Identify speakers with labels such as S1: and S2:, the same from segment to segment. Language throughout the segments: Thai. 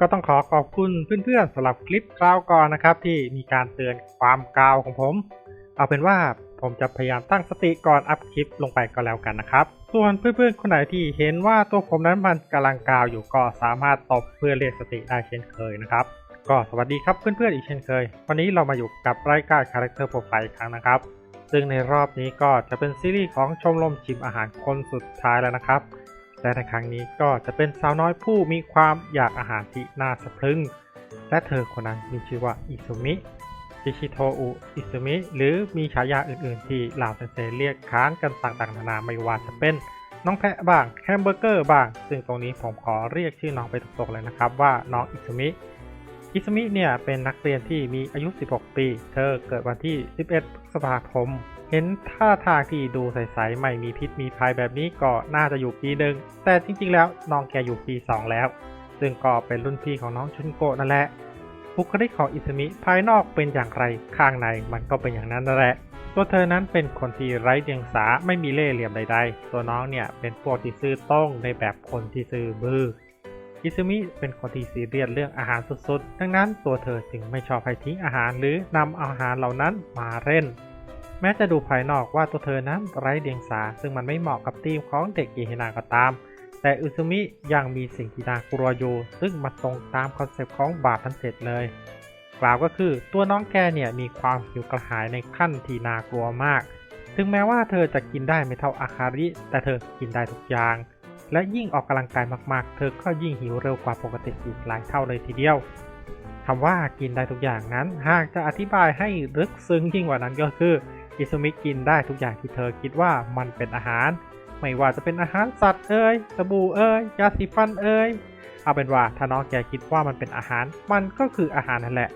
S1: ก็ต้องขอขอบคุณเพื่อนๆสำหรับคลิปคราวก่อนนะครับ ที่มีการเตือนความกาวของผม เอาเป็นว่าผมจะพยายามตั้งสติก่อนอัพคลิปลงไปก็แล้วกันนะครับ ส่วนเพื่อนๆคนไหนที่เห็นว่าตัวผมนั้นมันกำลังกาวอยู่ก็สามารถตบเพื่อเรียกสติได้เช่นเคยนะครับ ก็สวัสดีครับเพื่อนๆอีกเช่นเคย วันนี้เรามาอยู่กับรายการ Character Profile อีกครั้งนะครับ ซึ่งในรอบนี้ก็จะเป็นซีรีส์ของชมรมชิมอาหารคนสุดท้ายแล้วนะครับ และในครั้งนี้ก็จะเป็นสาวน้อยผู้มีความอยากอาหารที่น่าสะพรึง และเธอคนนั้นมีชื่อว่าอิซุมิชิชิโทอุอิซุมิหรือมีฉายาอื่นๆ ที่เหล่าเซนเซเรียกค้านกันต่างๆ นานาไม่ว่าจะเป็นน้องแพะบ้างแฮมเบอร์เกอร์บ้าง ซึ่งตรงนี้ผมขอเรียกชื่อน้องไปตรงๆเลยนะครับว่าน้องอิซุมิอิซุมิเนี่ยเป็นนักเรียนที่มีอายุ 16 ปี เธอเกิดวันที่ 11 พฤษภาคม เห็นท่าทางที่ดูใสๆไม่มีพิษมีภัยแบบนี้ก็น่าจะอยู่ปีหนึ่งแต่จริงๆแล้วน้องแกอยู่ปี 2 แล้ว ซึ่งก็เป็นรุ่นพี่ของน้องชุนโกะนั่นแหละบุคลิกของอิซุมิภายนอกเป็นอย่างไรข้างในมันก็เป็นอย่างนั้นนั่นแหละ ตัวเธอนั้นเป็นคนที่ไร้เดียงสาไม่มีเล่ห์เหลี่ยมใดๆ ตัวน้องเนี่ยเป็นพวกที่ซื่อตรงในแบบคนที่ซื่อบื้ออิซึมิเป็นคนที่ซีเรียสเรื่องอาหารสุดๆ ดังนั้นตัวเธอจึงไม่ชอบให้ทิ้งอาหารหรือนำอาหารเหล่านั้นมาเล่น แม้จะดูภายนอกว่าตัวเธอนั้นไร้เดียงสา ซึ่งมันไม่เหมาะกับทีมของเด็กเอเฮนาก็ตาม แต่อุซึมิยังมีสิ่งที่น่ากลัวอยู่ ซึ่งมาตรงตามคอนเซปต์ของบาปทั้งเจ็ดเลย กล่าวก็คือตัวน้องแกเนี่ยมีความหิวกระหายในขั้นที่น่ากลัวมาก ถึงแม้ว่าเธอจะกินได้ไม่เท่าอาคาริ แต่เธอกินได้ทุกอย่าง และยิ่งออกกำลังกายมากๆ เธอก็ยิ่งหิวเร็วกว่าปกติอีกหลายเท่าเลยทีเดียวคำว่ากินได้ทุกอย่างนั้น หากจะอธิบายให้ลึกซึ้งยิ่งกว่านั้นก็คือ อิซุมิกินได้ทุกอย่างที่เธอคิดว่ามันเป็นอาหาร ไม่ว่าจะเป็นอาหารสัตว์เอ่ยสบู่เอ่ยยาสีฟันเอ่ยเอาเป็นว่าถ้าน้องแกคิดว่ามันเป็นอาหาร มันก็คืออาหารนั่นแหละ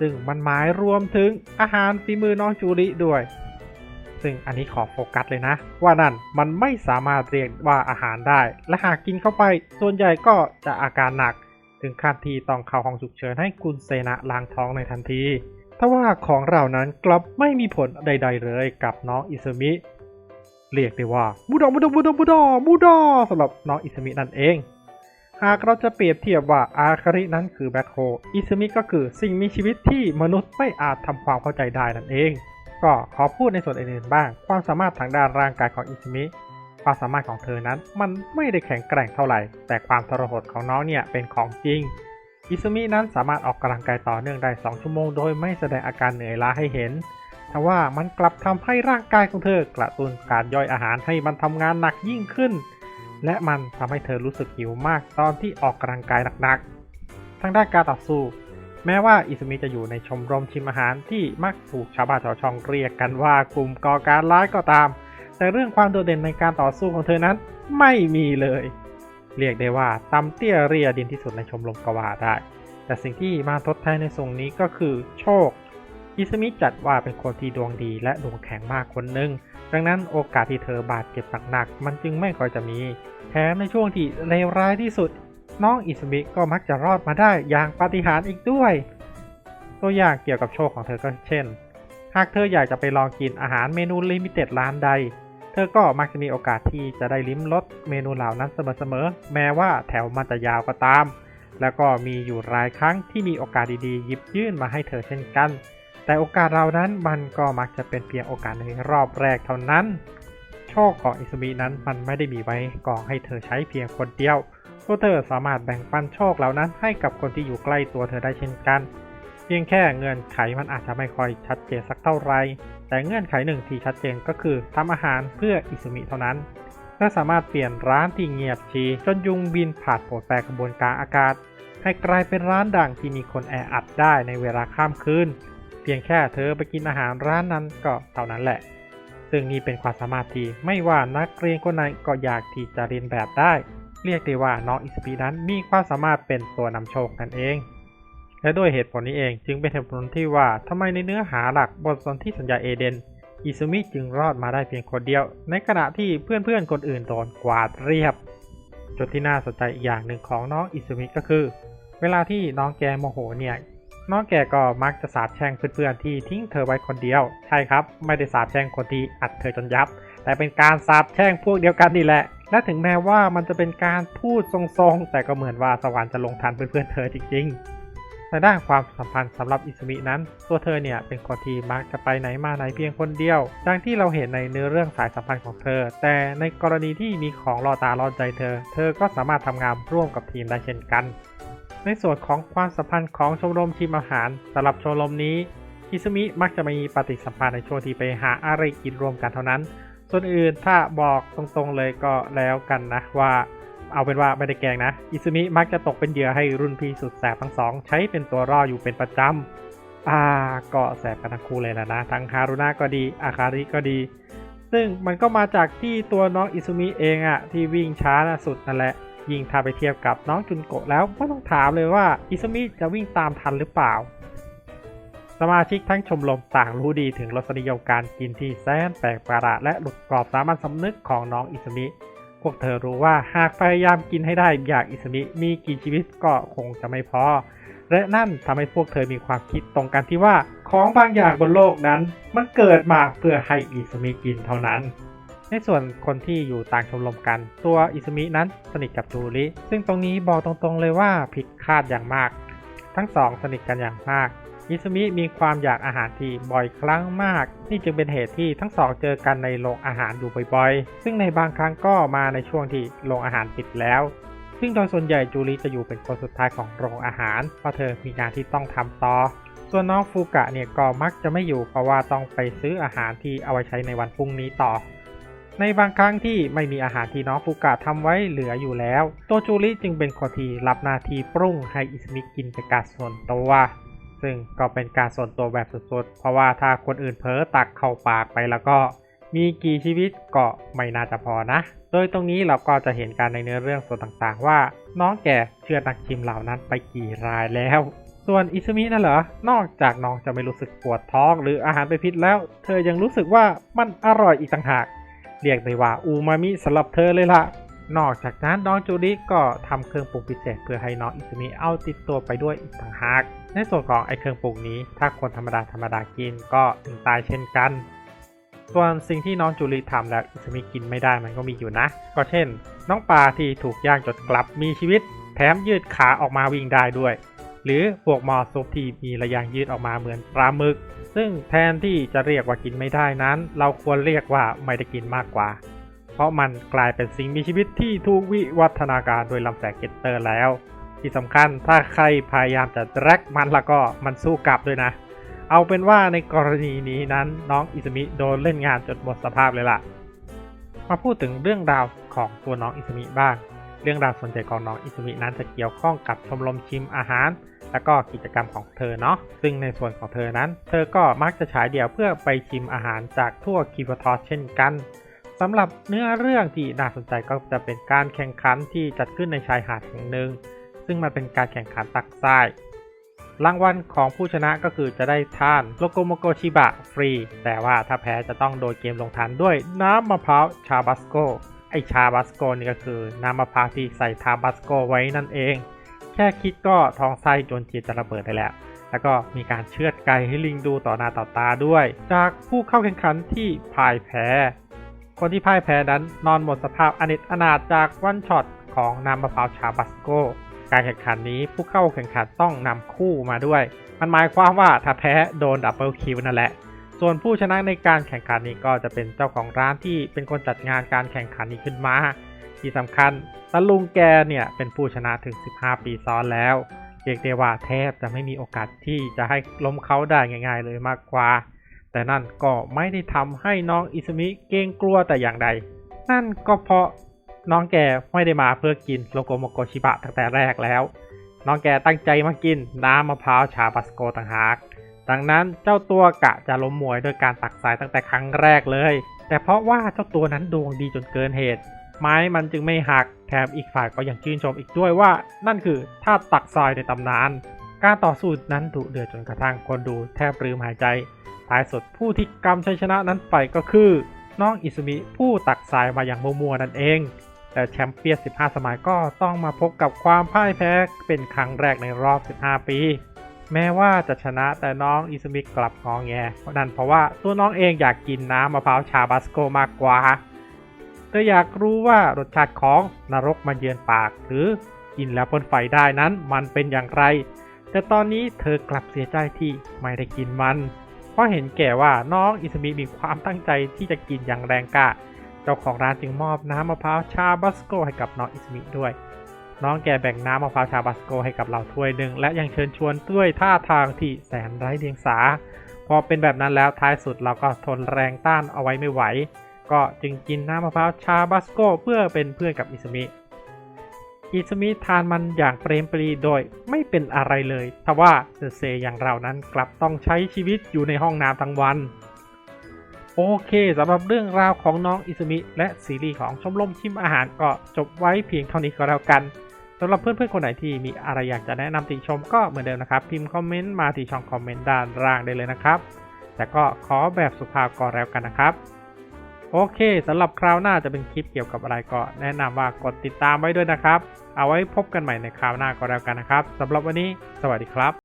S1: ซึ่งมันหมายรวมถึงอาหารฝีมือน้องจูริด้วย ซึ่งอันนี้ขอโฟกัสเลยนะ ว่านั่นมันไม่สามารถเรียกว่าอาหารได้ และหากกินเข้าไป ส่วนใหญ่ก็จะอาการหนัก ถึงขั้นที่ต้องเข้าห้องฉุกเฉินให้คุณเซนะล้างท้องในทันที ทว่าของเรานั้นกลับไม่มีผลใด ๆ เลยกับน้องอิซมิ เรียกได้ว่ามูดอมูดอมูดอมูดอมูดอสำหรับน้องอิซมินั่นเอง หากเราจะเปรียบเทียบว่าอาคารินั้นคือแบ็คโฮอิซมิก็คือสิ่งมีชีวิตที่มนุษย์ไม่อาจทำความเข้าใจได้นั่นเอง ก็ขอพูดในส่วนอื่นๆบ้าง ความสามารถทางด้านร่างกายของอิซมิความสามารถของเธอนั้นมันไม่ได้แข็งแกร่งเท่าไหร่ แต่ความทรหดของน้องเนี่ยเป็นของจริง อิซึมินั้นสามารถออกกำลังกายต่อเนื่องได้ 2 ชั่วโมงโดยไม่แสดงอาการเหนื่อยล้าให้เห็นทว่ามันกลับทำให้ร่างกายของเธอกระตุ้นการย่อยอาหารให้มันทำงานหนักยิ่งขึ้น และมันทำให้เธอรู้สึกหิวมากตอนที่ออกกำลังกายหนักๆ ทางด้านการต่อสู้ แม้ว่าอิซุมิจะอยู่ในชมรมชิมอาหารที่มักถูกชาวบ้านชาวช่องเรียกกันว่ากลุ่มก่อการร้ายก็ตาม แต่เรื่องความโดดเด่นในการต่อสู้ของเธอนั้นไม่มีเลย เรียกได้ว่าตำเตี้ยเรียดินที่สุดในชมรมกวาได้ แต่สิ่งที่มาทดแทนในทรงนี้ก็คือโชค อิซุมิจัดว่าเป็นคนที่ดวงดีและดวงแข็งมากคนหนึ่ง ดังนั้นโอกาสที่เธอบาดเจ็บหนักๆมันจึงไม่ค่อยจะมี แถมในช่วงที่เลวร้ายที่สุด น้องอิซุมิก็มักจะรอดมาได้อย่างปาฏิหาริย์อีกด้วย ตัวอย่างเกี่ยวกับโชคของเธอก็เช่น หากเธออยากจะไปลองกินอาหารเมนูลิมิเต็ดร้านใด เธอก็มักจะมีโอกาสที่จะได้ลิ้มรสเมนูเหล่านั้นเสมอๆ แม้ว่าแถวมันจะยาวก็ตาม แล้วก็มีอยู่หลายครั้งที่มีโอกาสดีๆ หยิบยื่นมาให้เธอเช่นกัน แต่โอกาสเหล่านั้นมันก็มักจะเป็นเพียงโอกาสในรอบแรกเท่านั้น โชคของอิซุมินั้นมันไม่ได้มีไว้ก่อให้เธอใช้เพียงคนเดียวตัวเธอสามารถแบ่งปันโชคเหล่านั้นให้กับคนที่อยู่ใกล้ตัวเธอได้เช่นกัน เพียงแค่เงื่อนไขมันอาจจะไม่ค่อยชัดเจนสักเท่าไหร่ แต่เงื่อนไขหนึ่งที่ชัดเจนก็คือทำอาหารเพื่ออิซุมิเท่านั้นและสามารถเปลี่ยนร้านที่เงียบชีจนยุงบินผ่านโผดแปรกระบวนการอากาศ ให้กลายเป็นร้านดังที่มีคนแออัดได้ในเวลาข้ามคืนเพียงแค่เธอไปกินอาหารร้านนั้นก็เท่านั้นแหละ ซึ่งนี่เป็นความสามารถที่ไม่ว่านักเรียนคนไหนก็อยากที่จะเรียนแบบได้ เรียกได้ว่าน้องอิสปีนั้นมีความสามารถเป็นตัวนำโชคนั่นเอง และด้วยเหตุผลนี้เองจึงเป็นเหตุผลที่ว่าทำไมในเนื้อหาหลักบทสนธิสัญญาเอเดนอิซุมิจึงรอดมาได้เพียงคนเดียว ในขณะที่เพื่อนๆคนอื่นโดนกวาดเรียบ จุดที่น่าสนใจอีกอย่างหนึ่งของน้องอิซุมิก็คือ เวลาที่น้องแกโมโหเนี่ยน้องแกก็มักจะสาบแช่งเพื่อนๆที่ทิ้งเธอไว้คนเดียว ใช่ครับ ไม่ได้สาบแช่งคนที่อัดเธอจนยับ แต่เป็นการสาบแช่งพวกเดียวกันนี่แหละ และถึงแม้ว่ามันจะเป็นการพูดทรงๆ แต่ก็เหมือนว่าสวรรค์จะลงทันเพื่อนๆเธอจริงๆ ในด้านความสัมพันธ์สำหรับอิสมินั้น ตัวเธอเนี่ยเป็นคนที่มักจะไปไหนมาไหนเพียงคนเดียว ดังที่เราเห็นในเนื้อเรื่องสายสัมพันธ์ของเธอ แต่ในกรณีที่มีของรอตารอใจเธอ เธอก็สามารถทำงานร่วมกับทีมได้เช่นกัน ในส่วนของความสัมพันธ์ของชมรมชิมอาหารสำหรับชมรมนี้อิสมิมักจะมีปฏิสัมพันธ์ในช่วงที่ไปหาอะไรกินรวมกันเท่านั้น ส่วนอื่นถ้าบอกตรงๆเลยก็แล้วกันนะว่า เอาเป็นว่าไม่ได้แกงนะ อิซึมิมักจะตกเป็นเหยื่อให้รุ่นพี่สุดแสบทั้งสอง ใช้เป็นตัวร่ออยู่เป็นประจำ อ่า ก็แสบกันทั้งคู่เลยนะนะ ทั้งฮารุนะก็ดี อาคาริก็ดี ซึ่งมันก็มาจากที่ตัวน้องอิซุมิเองอะที่วิ่งช้านะสุดนั่นแหละ ยิ่งถ้าไปเทียบกับน้องจุนโกะแล้วก็ต้องถามเลยว่าอิซุมิจะวิ่งตามทันหรือเปล่า สมาชิกทั้งชมรมต่างรู้ดีถึงรสนิยมการกินที่แสนแปลกประหลาดและหลุดกรอบสามัญสำนึกของน้องอิสมิ วกเธอรู้ว่าหากพยายามกินให้ได้อยางอิสมิมีกี่ชีวิตก็คงจะไม่พอ และนั่นทำให้พวกเธอมีความคิดตรงกันที่ว่า ของบางอย่างบนโลกนั้น มันเกิดมาเพื่อให้อิสมิกินเท่านั้น ในส่วนคนที่อยู่ต่างชมรมกัน ตัวอิสมินั้นสนิทกับจูริซึ่งตรงนี้บอกตรงๆเลยว่าผิดคาดอย่างมาก ทั้งสองสนิทกันอย่างมาก อิซุมิมีความอยากอาหารที่บ่อยครั้งมาก นี่จึงเป็นเหตุที่ทั้งสองเจอกันในโรงอาหารอยู่บ่อยๆ ซึ่งในบางครั้งก็มาในช่วงที่โรงอาหารปิดแล้ว ซึ่งโดยส่วนใหญ่จูริจะอยู่เป็นคนสุดท้ายของโรงอาหาร เพราะเธอมีงานที่ต้องทำต่อ ส่วนน้องฟูกะเนี่ยก็มักจะไม่อยู่เพราะว่าต้องไปซื้ออาหารที่เอาไว้ใช้ในวันพรุ่งนี้ต่อในบางครั้งที่ไม่มีอาหารที่น้องฟูกะทำไว้เหลืออยู่แล้วตัวจูริจึงเป็นคนที่รับหน้าที่ปรุงให้อิสมิกินเป็นการส่วนตัว ซึ่งก็เป็นการส่วนตัวแบบสุดๆ เพราะว่าถ้าคนอื่นเผลอตักเข้าปากไปแล้วก็มีกี่ชีวิตก็ไม่น่าจะพอนะ โดยตรงนี้เราก็จะเห็นการในเนื้อเรื่องส่วนต่างๆ ว่าน้องแกเชื่อนักชิมเหล่านั้นไปกี่รายแล้ว ส่วนอิซุมินั่นเหรอ นอกจากน้องจะไม่รู้สึกปวดท้องหรืออาหารเป็นพิษแล้ว เธอยังรู้สึกว่ามันอร่อยอีกต่างหาก เรียกได้ว่าอูมามิสำหรับเธอเลยล่ะ นอกจากนั้นน้องจูริก็ทำเครื่องปรุงพิเศษเพื่อให้น้องอิซุมิเอาติดตัวไปด้วยอีกต่างหาก ในส่วนของไอเครื่องปรุงนี้ ถ้าคนธรรมดาธรรมดากินก็ถึงตายเช่นกัน ส่วนสิ่งที่น้องจูริทำแล้วอิซุมิกินไม่ได้มันก็มีอยู่นะ ก็เช่น น้องปลาที่ถูกย่างจนกลับมีชีวิต แถมยืดขาออกมาวิ่งได้ด้วย หรือพวกมอซุปที่มีระยางยืดออกมาเหมือนปลาหมึก ซึ่งแทนที่จะเรียกว่ากินไม่ได้นั้น เราควรเรียกว่าไม่ได้กินมากกว่า เพราะมันกลายเป็นสิ่งมีชีวิตที่ถูกวิวัฒนาการโดยลำแสงเกตเตอร์แล้ว ที่สำคัญถ้าใครพยายามจะแรกมันแล้วก็มันสู้กลับด้วยนะ เอาเป็นว่าในกรณีนี้นั้นน้องอิสมิโดนเล่นงานจนหมดสภาพเลยล่ะ มาพูดถึงเรื่องราวของตัวน้องอิสมิบ้าง เรื่องราวส่วนใหญ่ของน้องอิสมินั้นจะเกี่ยวข้องกับชมรมชิมอาหารและก็กิจกรรมของเธอเนาะ ซึ่งในส่วนของเธอนั้น เธอก็มักจะฉายเดี่ยวเพื่อไปชิมอาหารจากทั่วคิวทอสเช่นกัน สำหรับเนื้อเรื่องที่น่าสนใจก็จะเป็นการแข่งขันที่จัดขึ้นในชายหาดแห่งหนึ่ง ซึ่งมันเป็นการแข่งขันตักทรายรางวัลของผู้ชนะก็คือจะได้ทานโลโกโมโกชิบะฟรี แต่ว่าถ้าแพ้จะต้องโดนเกมลงทันด้วยน้ำมะพร้าวชาบัสโกไอชาบัสโกนี่ก็คือน้ำมะพร้าวที่ใส่ทาบัสโกไว้นั่นเอง แค่คิดก็ท้องไส้จนจิตจะระเบิดได้แล้ว แล้วก็มีการเชือดไก่ให้ลิงดูต่อหน้าต่อตาด้วย จากผู้เข้าแข่งขันที่พ่ายแพ้ คนที่พ่ายแพ้นั้นนอนหมดสภาพอนิจอนาถจากวันช็อตของน้ำมะพร้าวชาบัสโก การแข่งขันนี้ผู้เข้าแข่งขันต้องนำคู่มาด้วย มันหมายความว่าถ้าแพ้โดนดับเบิลคิวนั่นแหละ ส่วนผู้ชนะในการแข่งขันนี้ก็จะเป็นเจ้าของร้านที่เป็นคนจัดงานการแข่งขันนี้ขึ้นมา ที่สำคัญตะลุงแกเนี่ยเป็นผู้ชนะถึง 15 ปีซ้อนแล้วเรียกได้ว่าแทบจะไม่มีโอกาสที่จะให้ล้มเขาได้ง่าย ๆ เลยมากกว่า แต่นั่นก็ไม่ได้ทำให้น้องอิสมิเกรงกลัวแต่อย่างใด นั่นก็เพราะน้องแกไม่ได้มาเพื่อกินโลโกโมโกชิบะตั้งแต่แรกแล้ว น้องแกตั้งใจมากินน้ำมะพร้าวชาบัสโกต่างหาก ดังนั้นเจ้าตัวกะจะล้มมวยโดยการตักทรายตั้งแต่ครั้งแรกเลย แต่เพราะว่าเจ้าตัวนั้นดวงดีจนเกินเหตุ ไม้มันจึงไม่หัก แถมอีกฝ่ายก็ยังชื่นชมอีกด้วยว่า นั่นคือท่าตักทรายในตำนาน การต่อสู้นั้นดุเดือดจนกระทั่งคนดูแทบลืมหายใจ ท้ายสุดผู้ที่กำชัยชนะนั้นไปก็คือ น้องอิซุมิผู้ตักทรายมาอย่างมัวๆนั่นเอง แต่แชมเปี้ยน 15 สมัยก็ต้องมาพบกับความพ่ายแพ้เป็นครั้งแรกในรอบ 15 ปี แม้ว่าจะชนะแต่น้องอิซุมิกลับงองแงเพราะนั่นเพราะว่าตัวน้องเองอยากกินน้ำมะพร้าวชาบัสโกมากกว่าแต่ธออยากรู้ว่ารสชาติของนรกมาเยือนปาก หรือกินแล้วพ่นไฟได้นั้นมันเป็นอย่างไร แต่ตอนนี้เธอกลับเสียใจที่ไม่ได้กินมัน เพราะเห็นแก่ว่าน้องอิสมิมีความตั้งใจที่จะกินอย่างแรงกล้าเจ้าของร้านจึงมอบน้ำมะพร้าวชาบัสโกให้กับน้องอิสมิด้วย น้องแกแบ่งน้ำมะพร้าวชาบัสโกให้กับเราถ้วยหนึ่งและยังเชิญชวนด้วยท่าทางที่แสนไร้เดียงสา พอเป็นแบบนั้นแล้วท้ายสุดเราก็ทนแรงต้านเอาไว้ไม่ไหว ก็จึงกินน้ำมะพร้าวชาบัสโกเพื่อเป็นเพื่อนกับอิสมิ อิสมิทานมันอย่างเปรมปรีโดยไม่เป็นอะไรเลย ทว่าเซเซอย่างเรานั้นกลับต้องใช้ชีวิตอยู่ในห้องน้ำทั้งวัน โอเคสำหรับเรื่องราวของน้องอิสมิและซีรีส์ของชมรมชิมอาหารก็จบไว้เพียงเท่านี้ก็แล้วกันสำหรับเพื่อนๆคนไหนที่มีอะไรอยากจะแนะนำติชมก็เหมือนเดิมนะครับ พิมพ์คอมเมนต์มาที่ช่องคอมเมนต์ด้านล่างได้เลยนะครับ แต่ก็ขอแบบสุภาพก็แล้วกันนะครับ โอเคสำหรับคราวหน้าจะเป็นคลิปเกี่ยวกับอะไรก็แนะนำว่ากดติดตามไว้ด้วยนะครับ เอาไว้พบกันใหม่ในคราวหน้าก็แล้วกันนะครับสำหรับวันนี้ สวัสดีครับ